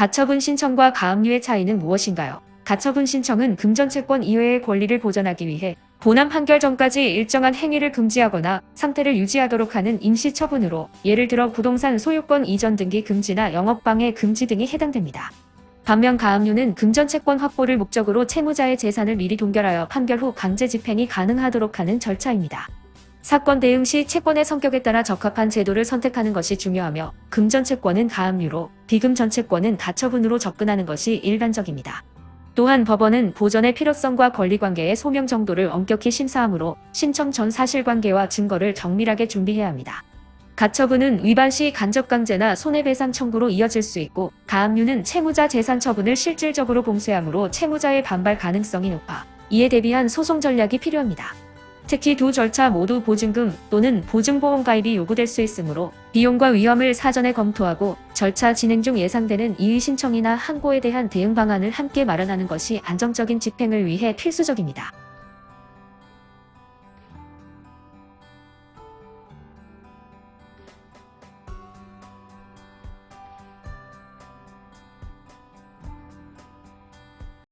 가처분 신청과 가압류의 차이는 무엇인가요? 가처분 신청은 금전채권 이외의 권리를 보전하기 위해 본안 판결 전까지 일정한 행위를 금지하거나 상태를 유지하도록 하는 임시 처분으로 예를 들어 부동산 소유권 이전 등기 금지나 영업방해 금지 등이 해당됩니다. 반면 가압류는 금전채권 확보를 목적으로 채무자의 재산을 미리 동결하여 판결 후 강제 집행이 가능하도록 하는 절차입니다. 사건 대응 시 채권의 성격에 따라 적합한 제도를 선택하는 것이 중요하며 금전 채권은 가압류로 비금전 채권은 가처분으로 접근하는 것이 일반적입니다. 또한 법원은 보전의 필요성과 권리관계의 소명 정도를 엄격히 심사하므로 신청 전 사실관계와 증거를 정밀하게 준비해야 합니다. 가처분은 위반 시 간접강제나 손해배상 청구로 이어질 수 있고 가압류는 채무자 재산 처분을 실질적으로 봉쇄하므로 채무자의 반발 가능성이 높아 이에 대비한 소송 전략이 필요합니다. 특히 두 절차 모두 보증금 또는 보증보험 가입이 요구될 수 있으므로 비용과 위험을 사전에 검토하고 절차 진행 중 예상되는 이의 신청이나 항고에 대한 대응 방안을 함께 마련하는 것이 안정적인 집행을 위해 필수적입니다.